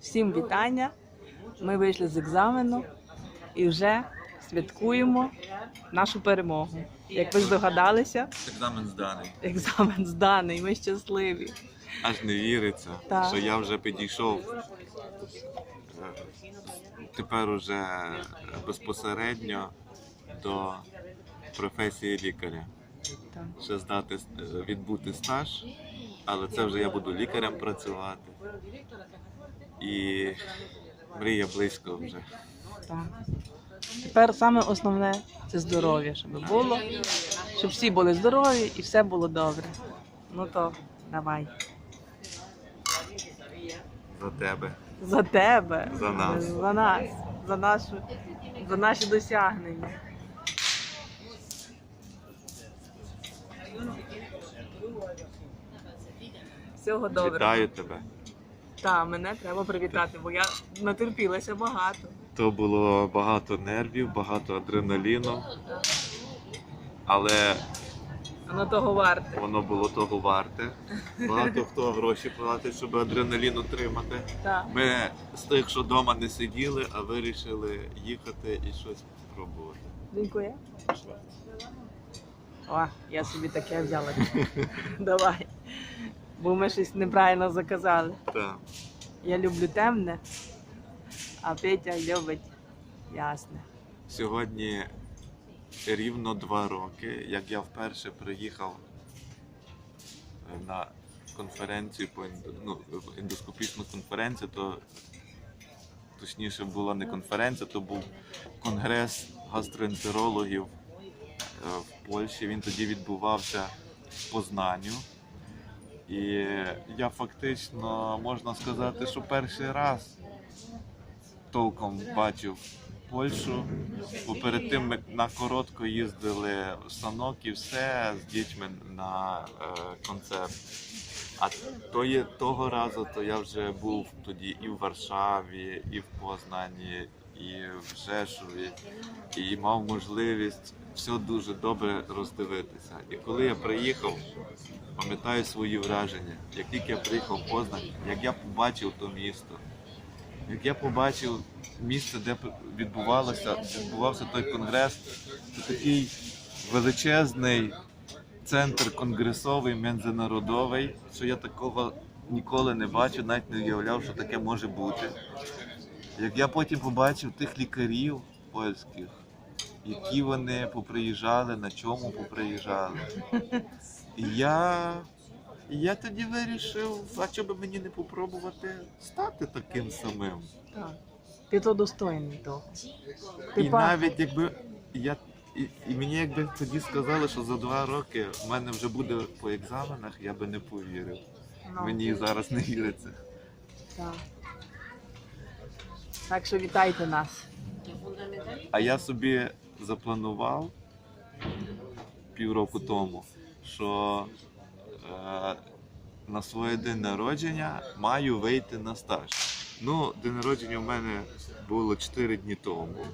Всім вітання. Ми вийшли з екзамену і вже святкуємо нашу перемогу. Як ви здогадалися, Екзамен зданий. екзамен зданий. Ми щасливі. Аж не віриться, Так. що я вже підійшов. Тепер уже безпосередньо до професії лікаря. Так. Ще здати відбути стаж, але це вже я буду лікарем працювати. І мрія близько вже. Так. Тепер саме основне це здоров'я, щоб було, щоб всі були здорові і все було добре. Ну то давай. За тебе. За тебе. За нас. За нас. За нашу, за наші досягнення. Всього доброго. Вітаю тебе. Так, мене треба привітати, бо я натерпілася багато. То було багато нервів, багато адреналіну, але Воно того варте. воно було того варте. Багато хто гроші платить, щоб адреналін отримати. Так. Ми з тих, що вдома не сиділи, а вирішили їхати і щось спробувати. Дякую. О, я собі таке взяла. Давай. Бо ми щось неправильно заказали. Так. Я люблю темне, а Петя любить ясне. Сьогодні рівно два роки, як я вперше приїхав е, на конференцію по ну, ендоскопічну конференцію, то точніше була не конференція, то був конгрес гастроентерологів е, в Польщі. Він тоді відбувався в Познанню. І я фактично можна сказати, що перший раз толком бачив Польщу. Бо перед тим ми на коротко їздили в станок і все з дітьми на е, концерт. А то є, того разу то я вже був тоді і в Варшаві, і в Познані, і в Жешові, і мав можливість все дуже добре роздивитися. І коли я приїхав, пам'ятаю свої враження. Як тільки я приїхав в Познань, як я побачив то місто, як я побачив місце, де відбувалося, відбувався той конгрес, це такий величезний центр конгресовий, международовий, що я такого ніколи не бачив, навіть не уявляв, що таке може бути. Як я потім побачив тих лікарів польських, які вони поприїжджали, на чому поприїжджали. І я, і я тоді вирішив, а чого би мені не попробувати стати таким самим. Так. Ти то достойний того. Ти І па- навіть якби я і, і мені якби тоді сказали, що за два роки в мене вже буде по екзаменах, я би не повірив. Ну, Мені зараз не віриться. так. так що вітайте нас. А я собі запланував півроку тому, що е, на своє день народження маю вийти на стаж. Ну, день народження в мене було 4 дні тому.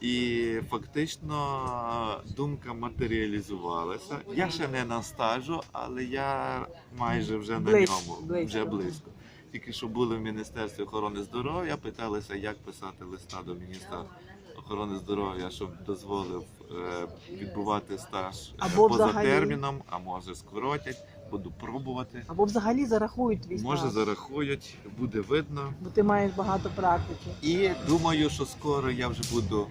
І фактично думка матеріалізувалася. Я ще не на стажу, але я майже вже на Близько, ньому, близько. вже близько. Тільки що були в Міністерстві охорони здоров'я, питалися, як писати листа до міністра охорони здоров'я, щоб дозволив е, відбувати стаж е, Або поза взагалі- терміном, а може скоротять, буду пробувати. Або взагалі зарахують твій Може зарахують, буде видно. бо ти маєш багато практики. І думаю, що скоро я вже буду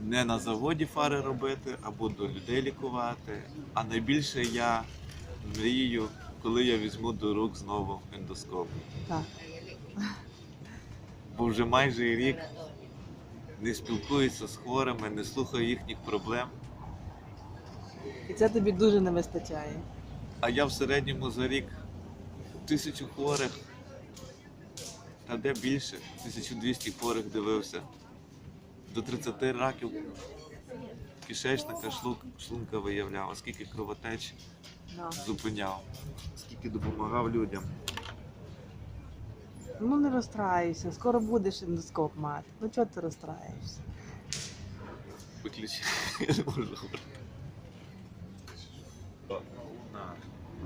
не на заводі фари робити, а буду людей лікувати. А найбільше я мрію, коли я візьму до рук знову ендоскоп. Так. Бо вже майже рік не спілкуюся з хворими, не слухаю їхніх проблем. І це тобі дуже не вистачає. А я в середньому за рік тисячу хворих, та де більше, 1200 хворих дивився. До 30 раків кишечника, шлунка виявляв, а скільки кровотеч зупиняв, скільки допомагав людям. Ну не розстраюйся, скоро будеш ендоскоп мати. Ну чого ти розстраєшся? Виключи, я не можу говорити.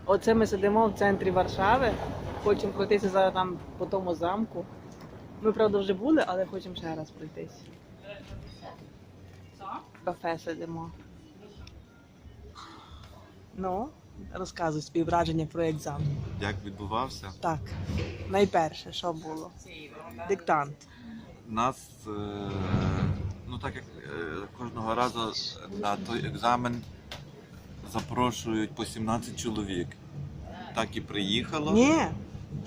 Оце ми сидимо в центрі Варшави Хочемо пройтися зараз там по тому замку. Ми, правда, вже були, але хочемо ще раз пройтись. В кафе сидимо. Ну, розказуй свої враження про екзамен. Як відбувався? Так, найперше, що було? Диктант. Нас, е, ну так як е, кожного разу на той екзамен запрошують по 17 чоловік. Так і приїхало. Ні,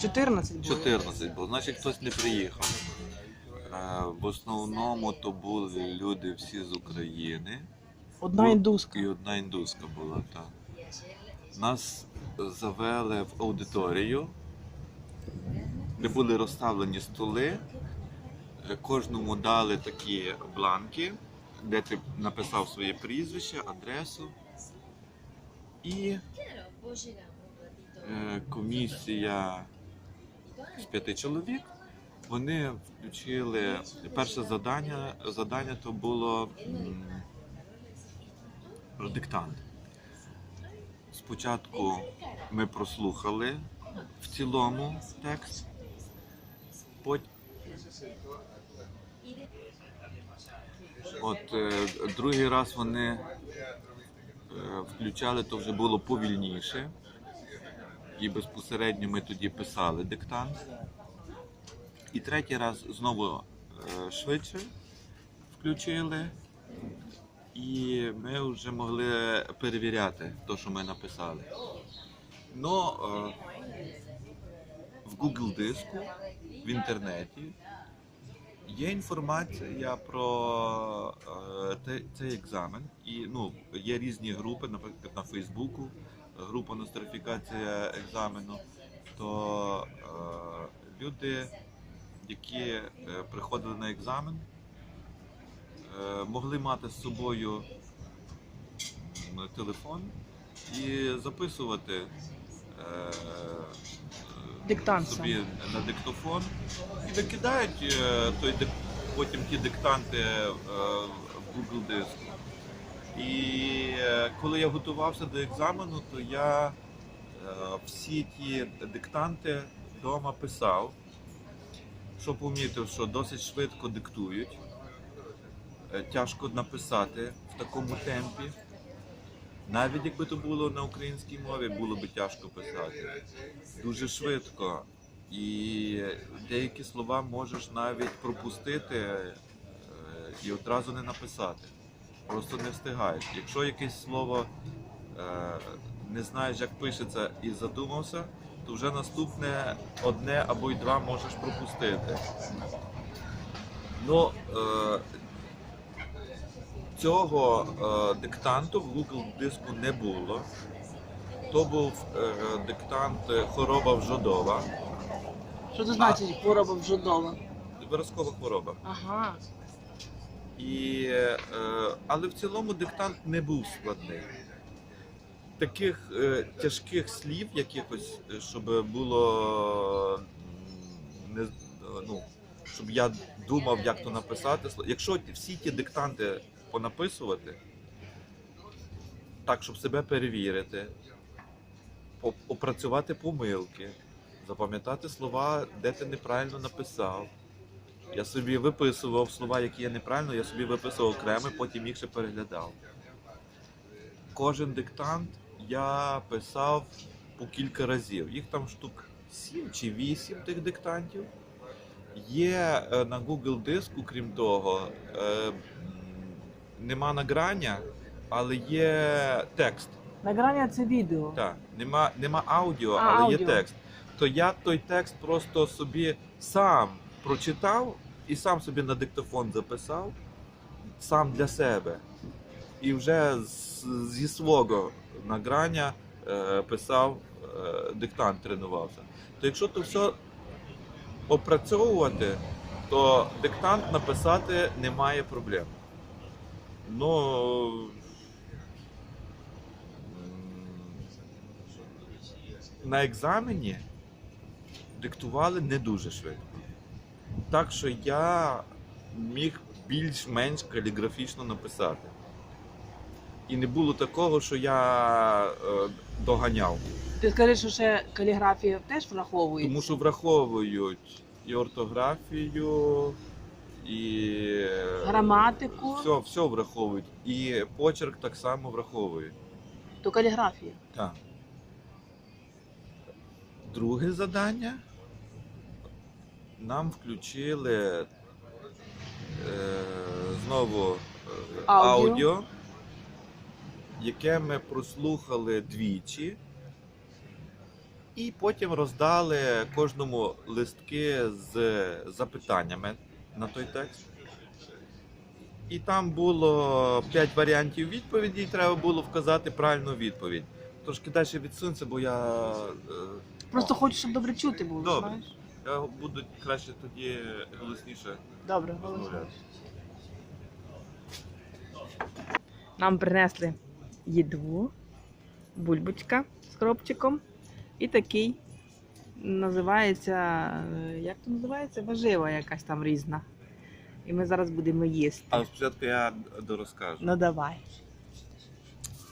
14 було. 14 було, значить хтось не приїхав. Е, В основному то були люди всі з України. Одна Бу- індуска. І одна індуска була, так. Нас завели в аудиторію, де були розставлені столи. Е, Кожному дали такі бланки, де ти написав своє прізвище, адресу. І е, комісія з п'яти чоловік. Вони включили перше завдання. Завдання то було диктант. Спочатку ми прослухали в цілому текст. Потім От е, другий раз вони е, включали, то вже було повільніше. І безпосередньо ми тоді писали диктант. І третій раз знову е, швидше включили. І ми вже могли перевіряти те, що ми написали. Ну, е, в Google диску, в інтернеті є інформація про е, цей екзамен. І ну, є різні групи, наприклад, на Фейсбуку, група нострифікація екзамену. То е, люди, які приходили на екзамен, могли мати з собою телефон і записувати е, Диктант собі на диктофон і викидають е, той потім ті диктанти е, в Google диску. І е, коли я готувався до екзамену, то я е, всі ті диктанти вдома писав, що помітив, що досить швидко диктують. Е, Тяжко написати в такому темпі. Навіть якби то було на українській мові, було би тяжко писати. Дуже швидко. І деякі слова можеш навіть пропустити е, і одразу не написати. Просто не встигаєш. Якщо якесь слово е, не знаєш, як пишеться, і задумався, то вже наступне одне або й два можеш пропустити. Ну, цього е, диктанту в Google диску не було. То був е, диктант е, хвороба вжодова, Що це значить хвороба вжодова? виразкова хвороба. Ага. І, е, але в цілому диктант не був складний. Таких е, тяжких слів, якихось, е, щоб було не, ну, щоб я думав, як то написати. Якщо всі ті диктанти понаписувати, так, щоб себе перевірити, опрацювати помилки, запам'ятати слова, де ти неправильно написав. Я собі виписував слова, які я неправильно, я собі виписував окремо, потім їх ще переглядав. Кожен диктант я писав по кілька разів. Їх там штук 7 чи 8 тих диктантів. Є е, на Google диску, крім того, е, нема награння, але є текст. Награння це відео. Так, нема, нема аудіо, А, але є текст. То я той текст просто собі сам прочитав і сам собі на диктофон записав, сам для себе. І вже з, зі свого награння е, писав, е, диктант тренувався. То якщо то все опрацьовувати, то диктант написати немає проблем. М, на екзамені диктували не дуже швидко. Так що я міг більш-менш каліграфічно написати. І не було такого, що я е, доганяв. Ти скажи, що ще каліграфія теж враховується? Тому що враховують і ортографію, і Граматику. Все, все враховують. І почерк так само враховують. То каліграфія. Так. Друге завдання. Нам включили е, знову е, Аудіо. аудіо, яке ми прослухали двічі, і потім роздали кожному листки з запитаннями на той текст. І там було 5 варіантів відповіді, і треба було вказати правильну відповідь. Трошки далі відсунься, бо я, е, Просто хочу, щоб добре чути було, Добре. знаєш? я буду краще тоді голосніше Добре, розмовляти. Нам принесли їду, бульбочка з кропчиком і такий називається, е, як то називається? Важива якась там різна. І ми зараз будемо їсти. Але спочатку я дорозкажу. Ну давай.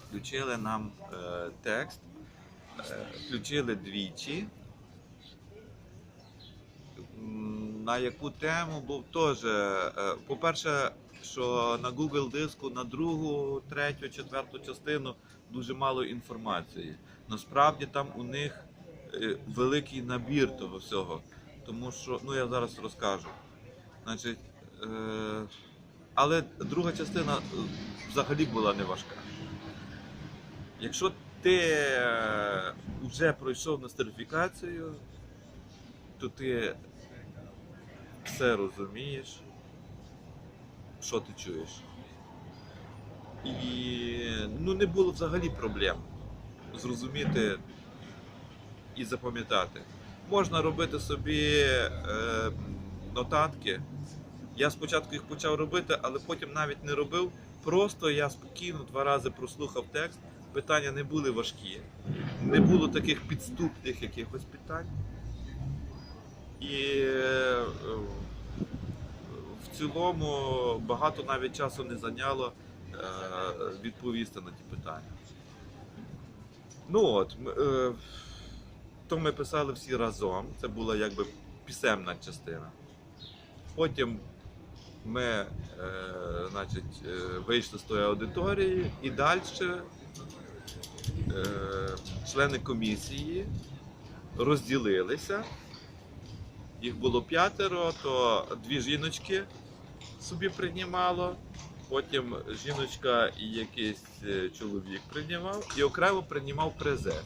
Включили нам е, текст, е, включили двічі. На яку тему був теж, е, по-перше, що на Google диску на другу, третю, четверту частину дуже мало інформації. Насправді там у них е, великий набір того всього. Тому що, ну я зараз розкажу. Значить, е, але друга частина е, взагалі була не важка. Якщо ти е, вже пройшов нострифікацію, то ти все розумієш, що ти чуєш. І ну, не було взагалі проблем зрозуміти і запам'ятати. Можна робити собі е, нотатки. Я спочатку їх почав робити, але потім навіть не робив. Просто я спокійно два рази прослухав текст. Питання не були важкі, не було таких підступних якихось питань. І е, в цілому багато навіть часу не зайняло е, відповісти на ті питання. Ну от, е, то ми писали всі разом. Це була якби пісемна частина. Потім ми е, значить, е, вийшли з тої аудиторії і далі е, члени комісії розділилися. Їх було п'ятеро, то дві жіночки собі приймало, потім жіночка і якийсь е, чоловік приймав, і окремо приймав презес.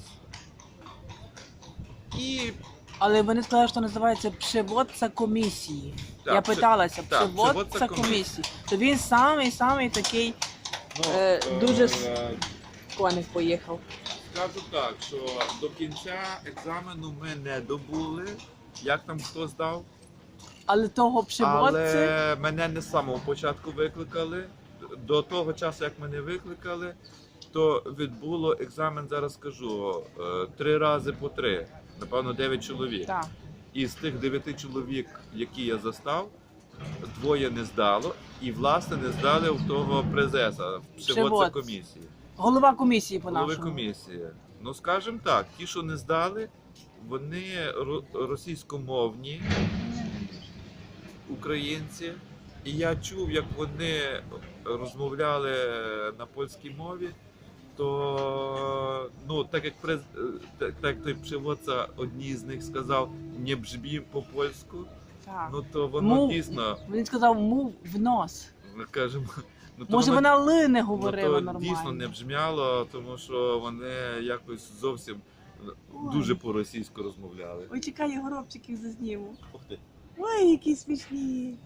І Але вони сказали, що називається пшеводця комісії. так, Я питалася, так, пшеводця пшеводця комісії. То він самий самий такий ну, Е, дуже с- е, коник поїхав. Скажу так, що до кінця екзамену ми не добули, як там хто здав. Але того пшеводці. Але мене не з самого початку викликали. До того часу, як мене викликали, то відбуло екзамен, зараз скажу, е, три рази по три, напевно, дев'ять чоловік. Так. І з тих дев'яти чоловік, які я застав, двоє не здало, і власне не здали в того презеса, в Пшеводця. пшеводця комісії. Голова комісії по Голови нашому. комісії. Ну, скажімо так, ті, що не здали, вони ро- російськомовні українці. І я чув, як вони розмовляли на польській мові, то ну, так як през... так, так той приводця одній з них сказав не бжбі по-польську, Так. ну то воно Мов- дійсно, Він сказав мув в нос. ми кажемо, ну, то Може, воно вона ли не Ну, говорила то нормально. дійсно не бжмяло, тому що вони якось зовсім Ой. дуже по-російську розмовляли. Ой, чекай, я горобчиків зазніму. Ой, які смішні.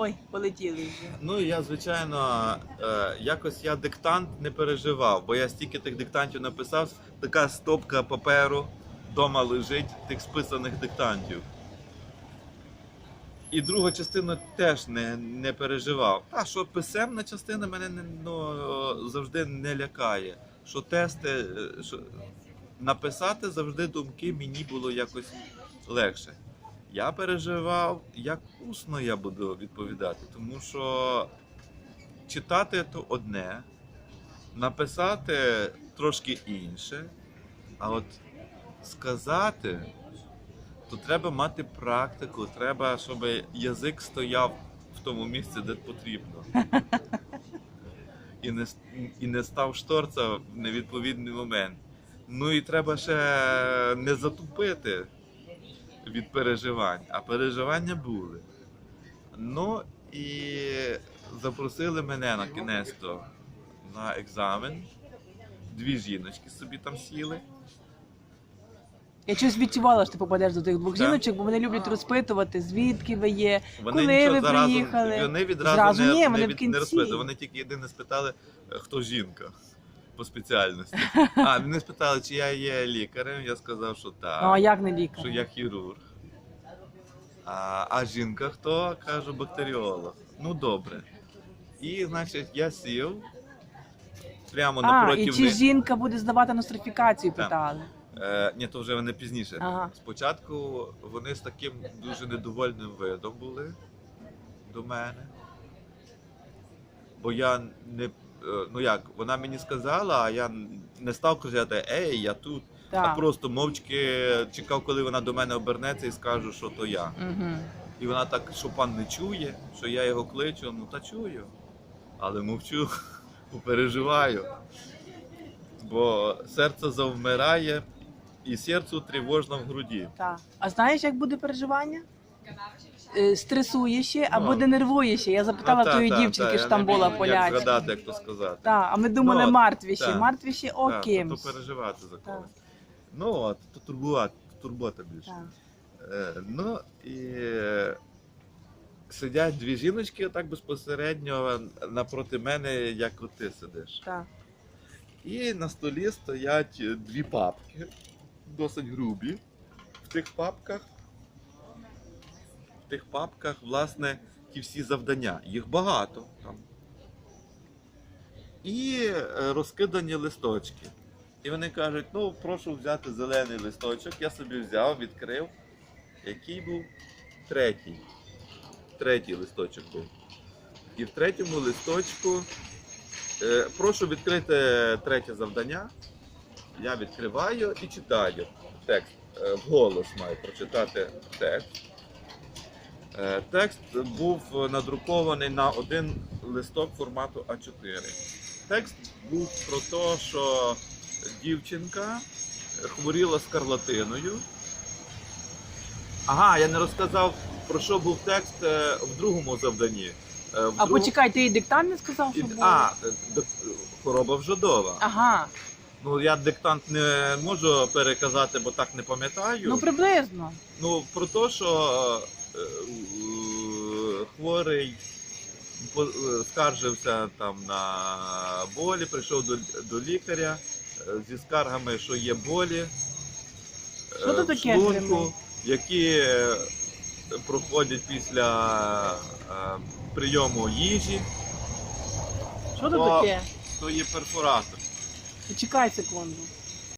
Ой, полетіли вже. Ну я, звичайно, е, якось я диктант не переживав, бо я стільки тих диктантів написав, така стопка паперу вдома лежить тих списаних диктантів. І другу частину теж не, не переживав. А що писемна частина мене ну, завжди не лякає. Що тести, е, що написати завжди думки мені було якось легше. Я переживав, як усно я буду відповідати, тому що читати то одне, написати трошки інше. А от сказати, то треба мати практику, треба, щоб язик стояв в тому місці, де потрібно. І не, і не став шторца в невідповідний момент. Ну і треба ще не затупити від переживань, а переживання були. Ну і запросили мене на кінець на екзамен. Дві жіночки собі там сіли. Я щось відчувала, що ти попадеш до тих двох Так. жіночок, бо вони люблять розпитувати, звідки ви є. Вони Коли нічого ви заразу, приїхали? вони відразу Зразу не, ні, не, вони в кінці. не розпитували. Вони тільки єдине спитали, е, хто жінка по спеціальності. А, вони спитали, чи я є лікарем. Я сказав, що так. Ну а як не лікар? що я хірург. А, а жінка хто? Кажу, бактеріолог. Ну добре. І, значить, я сів прямо А, напроти і чи жінка буде здавати нострифікацію, питали. Е, ні, то вже вони пізніше. Ага. Спочатку вони з таким дуже недовольним видом були до мене. Бо я не. Е, Ну як, вона мені сказала, а я не став казати, ей, я тут. А просто мовчки чекав, коли вона до мене обернеться і скажу, що то я. Угу. І вона так, що пан не чує, що я його кличу, ну та чую. Але мовчу, переживаю. Бо серце завмирає і серцю тривожно в груді. Так. А знаєш, як буде переживання? Е, Стресує ще або Ну. денервує ще. Я запитала та, тої та, дівчинки, та, що я там не була вмію, Як полячка. згадати, як то сказати. Так, а ми думали Ну, мертвіші. так. Мертвіші Так, то, окимсь. то переживати за когось. Ну от, то турбувати, турбота більше. Так. Е, ну і е, сидять дві жіночки так безпосередньо напроти мене, як от ти сидиш. Так. І на столі стоять дві папки, досить грубі. В тих папках, тих папках, власне, ті всі завдання. Їх багато там. І е, розкидані листочки. І вони кажуть: ну, прошу взяти зелений листочок. Я собі взяв, відкрив. Який був третій. Третій листочок був. І в третьому листочку Е, Прошу відкрити третє завдання. Я відкриваю і читаю текст. Е, Вголос маю прочитати текст. Е, Текст був надрукований на один листок формату А4. Текст був про те, що дівчинка хворіла скарлатиною. Ага, я не розказав, про що був текст е, в другому завданні. Е, в А другому- почекай, ти і диктант не сказав, що і- було? А, д- хвороба вжодова. Ага, Ну я диктант не можу переказати, бо так не пам'ятаю. ну приблизно. Ну, про те, що хворий е, скаржився там на болі, прийшов до, до лікаря е, зі скаргами, що є болі. е, Що то в таке, шлунку, які е, проходять після е, прийому їжі, Що це То- таке? то є перфоратор. Почекай секунду.